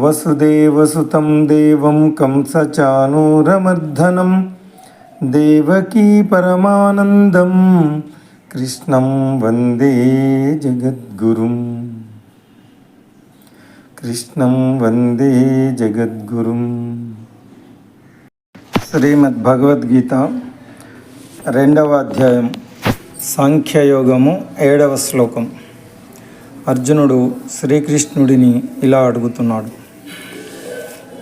వసుదేవసుతం దేవం కంసచానూరమర్ధనం. దేవకీ పరమానందం కృష్ణం వందే జగద్గురుం. కృష్ణం వందే జగద్గురుం. శ్రీమద్ భగవద్గీత రెండవ అధ్యాయం సాంఖ్యయోగము ఏడవ శ్లోకం. అర్జునుడు శ్రీకృష్ణుడిని ఇలా అడుగుతున్నాడు.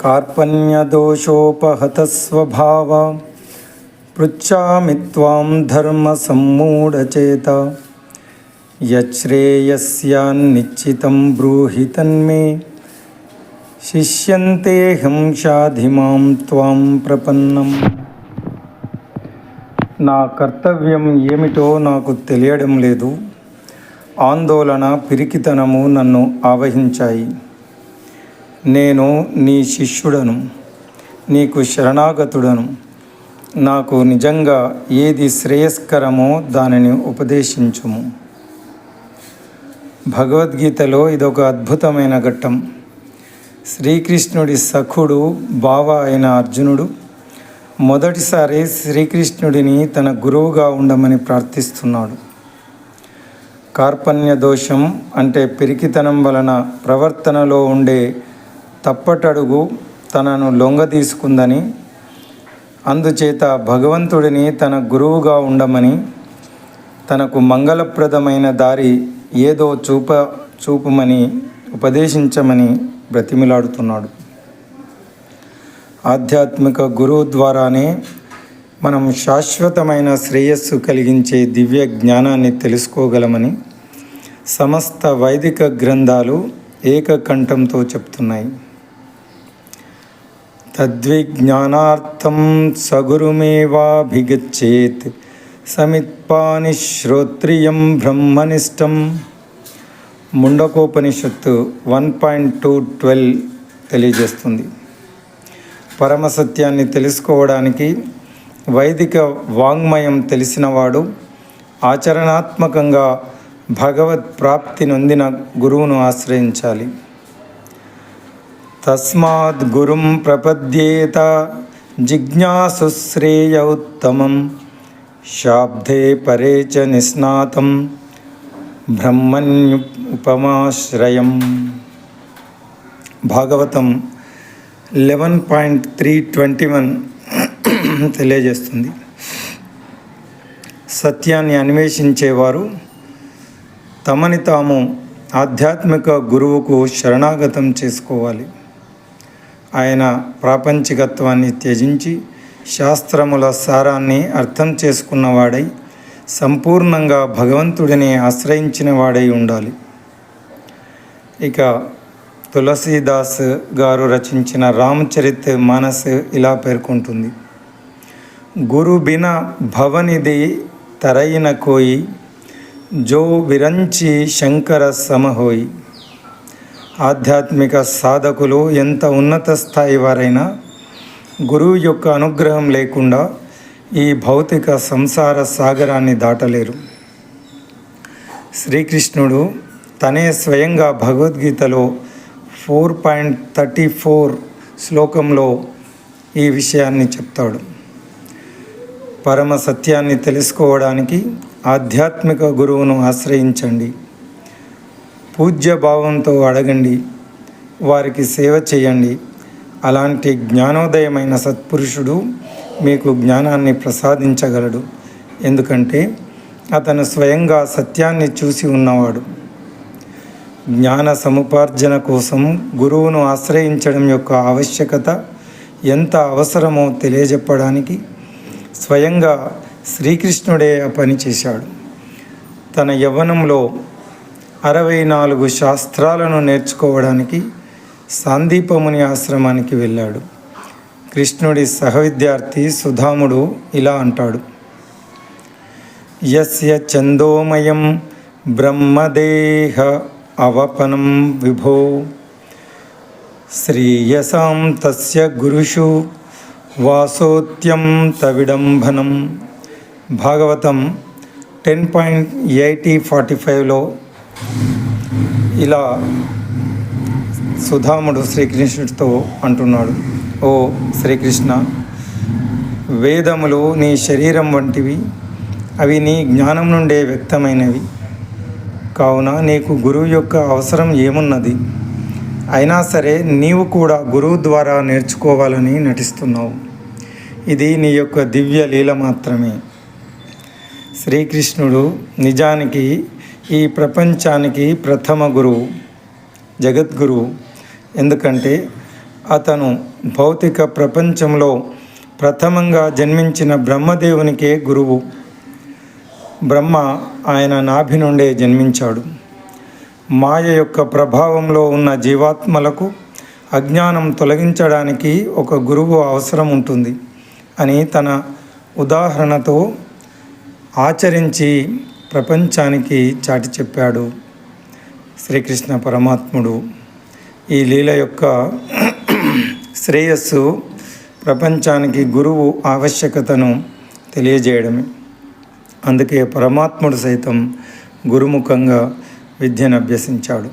కార్పణ్యదోషోపహత స్వభావ పృచ్ఛామి త్వాం ధర్మ సమ్మూఢచేత యశ్రేయస్యాన్నిశ్చితం బ్రూహి తన్మే శిష్యంతేహం షాధిమాం త్వాం ప్రపన్నం. నా కర్తవ్యం ఏమిటో నాకు తెలియడం లేదు. ఆందోళన పిరికితనము నన్ను ఆవహించాయి. నేను నీ శిష్యుడను నీకు శరణాగతుడను. నాకు నిజంగా ఏది శ్రేయస్కరమో దానిని ఉపదేశించుము. భగవద్గీతలో ఇదొక అద్భుతమైన ఘట్టం. శ్రీకృష్ణుడి సఖుడు బావ అయిన అర్జునుడు మొదటిసారి శ్రీకృష్ణుడిని తన గురువుగా ఉండమని ప్రార్థిస్తున్నాడు. కార్పణ్య దోషం అంటే పిరికితనం వలన ప్రవర్తనలో ఉండే తప్పటడుగు తనను లొంగ తీసుకుందని అందుచేత భగవంతుడిని తన గురువుగా ఉండమని తనకు మంగళప్రదమైన దారి ఏదో చూప చూపమని ఉపదేశించమని బ్రతిమిలాడుతున్నాడు. ఆధ్యాత్మిక గురువు ద్వారానే మనం శాశ్వతమైన శ్రేయస్సు కలిగించే దివ్య జ్ఞానాన్ని తెలుసుకోగలమని సమస్త వైదిక గ్రంథాలు ఏకకంఠంతో చెప్తున్నాయి. తద్విజ్ఞానార్థం సగురుమేవాభిగచ్చేత్ సమిత్పాని శ్రోత్రియం బ్రహ్మనిష్టం ముండకోపనిషత్తు వన్ పాయింట్ టూ ట్వెల్వ్ తెలియజేస్తుంది. పరమసత్యాన్ని తెలుసుకోవడానికి వైదిక వాంగ్మయం తెలిసినవాడు ఆచరణాత్మకంగా భగవత్ ప్రాప్తి నొందిన గురువును ఆశ్రయించాలి. తస్మాత్ గురుం ప్రపద్యేత జిజ్ఞాసుశ్రేయ ఉత్తమం. శాబ్దే పరే చ నిస్నాతం బ్రహ్మణ్యుపమాశ్రయం. Bhagavatam eleven point three twenty one తెలియజేస్తుంది. సత్యాన్ని అన్వేషించేవారు తమని తాము ఆధ్యాత్మిక గురువుకు శరణాగతం చేసుకోవాలి. ఆయన ప్రాపంచికత్వాన్ని త్యజించి శాస్త్రముల సారాన్ని అర్థం చేసుకున్నవాడై సంపూర్ణంగా భగవంతుడిని ఆశ్రయించిన వాడై ఉండాలి. ఇక తులసీదాస్ గారు రచించిన రామచరిత్ మానస్ ఇలా పేర్కొంటుంది. గురు బిన భవనిది తరైన కోయి జో విరంచి శంకర సమహోయి. ఆధ్యాత్మిక సాధకులు ఎంత ఉన్నత స్థాయి వారైనా గురువు యొక్క అనుగ్రహం లేకుండా ఈ భౌతిక సంసార సాగరాన్ని దాటలేరు. శ్రీకృష్ణుడు తనే స్వయంగా భగవద్గీతలో ఫోర్ పాయింట్ థర్టీ ఫోర్ శ్లోకంలో ఈ విషయాన్ని చెప్తాడు. పరమ సత్యాన్ని తెలుసుకోవడానికి ఆధ్యాత్మిక గురువును ఆశ్రయించండి. పూజ్య భావంతో అడగండి వారికి సేవ చేయండి. అలాంటి జ్ఞానోదయమైన సత్పురుషుడు మీకు జ్ఞానాన్ని ప్రసాదించగలడు. ఎందుకంటే అతను స్వయంగా సత్యాన్ని చూసి ఉన్నవాడు. జ్ఞాన సముపార్జన కోసం గురువును ఆశ్రయించడం యొక్క ఆవశ్యకత ఎంత అవసరమో తెలియజెప్పడానికి స్వయంగా శ్రీకృష్ణుడే ఆ పని చేశాడు. తన యవ్వనంలో అరవై నాలుగు శాస్త్రాలను నేర్చుకోవడానికి సాందీపముని ఆశ్రమానికి వెళ్ళాడు. కృష్ణుడి సహవిద్యార్థి సుధాముడు ఇలా అంటాడు. యస్య చందోమయం బ్రహ్మదేహ అవపనం విభో. శ్రీయసాం తస్య గురుషు వాసోత్యం తవిడంబనం. Bhagavatam ten point eighty forty ఫైవ్లో ఇలా సుధాముడు శ్రీకృష్ణుడితో అంటున్నాడు ఓ శ్రీకృష్ణ వేదములు నీ శరీరం వంటివి అవి నీ జ్ఞానం నుండే వ్యక్తమైనవి. కావున నీకు గురువు యొక్క అవసరం ఏమున్నది? అయినా సరే నీవు కూడా గురువు ద్వారా నేర్చుకోవాలని నటిస్తున్నావు. ఇది నీ యొక్క దివ్య లీల మాత్రమే. శ్రీకృష్ణుడు నిజానికి ఈ ప్రపంచానికి ప్రథమ గురువు జగద్గురువు. ఎందుకంటే అతను భౌతిక ప్రపంచంలో ప్రథమంగా జన్మించిన బ్రహ్మదేవునికే గురువు. బ్రహ్మ ఆయన నాభి నుండే జన్మించాడు. మాయ యొక్క ప్రభావంలో ఉన్న జీవాత్మలకు అజ్ఞానం తొలగించడానికి ఒక గురువు అవసరం ఉంటుంది అని తన ఉదాహరణతో ఆచరించి ప్రపంచానికి చాటి చెప్పాడు శ్రీకృష్ణ పరమాత్ముడు. ఈ లీల యొక్క శ్రేయస్సు ప్రపంచానికి గురువు ఆవశ్యకతను తెలియజేయడమే. అందుకే పరమాత్ముడు సైతం గురుముఖంగా విద్యను అభ్యసించాడు.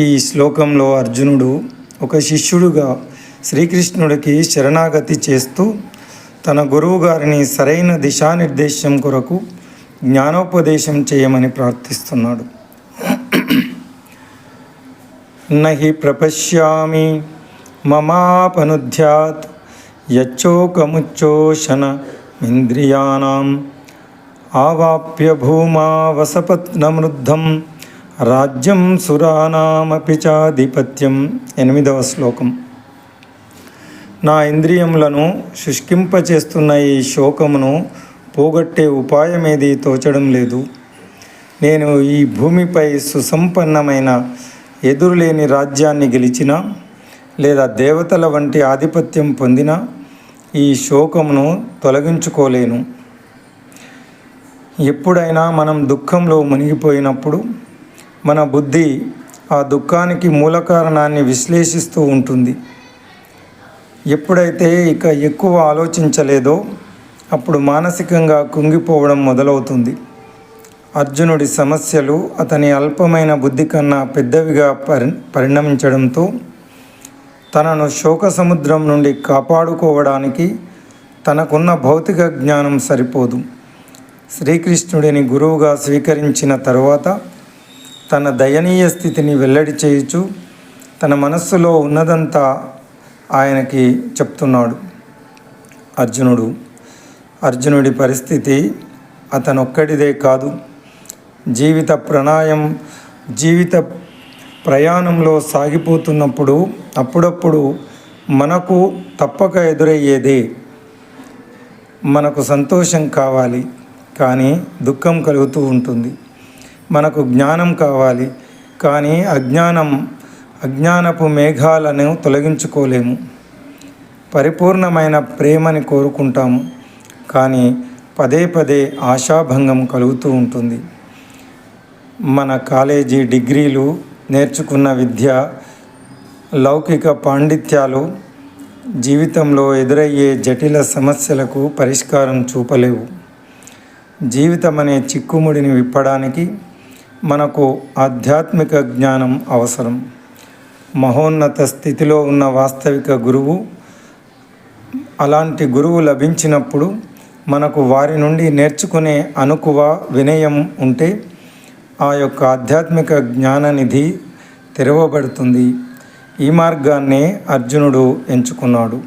ఈ శ్లోకంలో అర్జునుడు ఒక శిష్యుడుగా శ్రీకృష్ణుడికి శరణాగతి చేస్తూ తన గురువు గారిని సరైన దిశానిర్దేశం కొరకు జ్ఞానోపదేశం చేయమని ప్రార్థిస్తున్నాడు. నహి ప్రపశ్యామి మమాపనుధ్యాత్ యచ్చోకముచ్చోషణ ఇంద్రియాణం ఆవాప్య భూమా వసపత్నమృద్ధం రాజ్యం సురానామపి చాధిపత్యం. ఎనిమిదవ శ్లోకం. నా ఇంద్రియములను శుష్కింపచేస్తున్న ఈ శోకమును పోగొట్టే ఉపాయమేది తోచడం లేదు. నేను ఈ భూమిపై సుసంపన్నమైన ఎదురులేని రాజ్యాన్ని గెలిచినా లేదా దేవతల వంటి ఆధిపత్యం పొందిన ఈ శోకమును తొలగించుకోలేను. ఎప్పుడైనా మనం దుఃఖంలో మునిగిపోయినప్పుడు మన బుద్ధి ఆ దుఃఖానికి మూల కారణాన్ని విశ్లేషిస్తూ ఉంటుంది. ఎప్పుడైతే ఇక ఎక్కువ ఆలోచించలేదో అప్పుడు మానసికంగా కుంగిపోవడం మొదలవుతుంది. అర్జునుడి సమస్యలు అతని అల్పమైన బుద్ధి కన్నా పెద్దవిగా పరి పరిణమించడంతో తనను శోక సముద్రం నుండి కాపాడుకోవడానికి తనకున్న భౌతిక జ్ఞానం సరిపోదు. శ్రీకృష్ణుడిని గురువుగా స్వీకరించిన తరువాత తన దయనీయ స్థితిని వెల్లడి చేయుచు తన మనస్సులో ఉన్నదంతా ఆయనకి చెప్తున్నాడు. అర్జునుడు అర్జునుడి పరిస్థితి అతనొక్కడిదే కాదు. జీవిత ప్రణాయం జీవిత ప్రయాణంలో సాగిపోతున్నప్పుడు అప్పుడప్పుడు మనకు తప్పక ఎదురయ్యేదే. మనకు సంతోషం కావాలి కానీ దుఃఖం కలుగుతూ ఉంటుంది. మనకు జ్ఞానం కావాలి కానీ అజ్ఞానం అజ్ఞానపు మేఘాలను తొలగించుకోలేము. పరిపూర్ణమైన ప్రేమని కోరుకుంటాము. కానీ పదే పదే ఆశాభంగం కలుగుతూ ఉంటుంది. మన కాలేజీ డిగ్రీలు నేర్చుకున్న విద్య లౌకిక పాండిత్యాలు జీవితంలో ఎదురయ్యే జటిల సమస్యలకు పరిష్కారం చూపలేవు. జీవితం అనే చిక్కుముడిని విప్పడానికి మనకు ఆధ్యాత్మిక జ్ఞానం అవసరం. మహోన్నత స్థితిలో ఉన్న వాస్తవిక గురువు. అలాంటి గురువు లభించినప్పుడు మనకు వారి నుండి నేర్చుకునే అనుకువ వినయం ఉంటే ఆ యొక్క ఆధ్యాత్మిక జ్ఞాననిధి తెరవబడుతుంది. ఈ మార్గాన్నే అర్జునుడు ఎంచుకున్నాడు.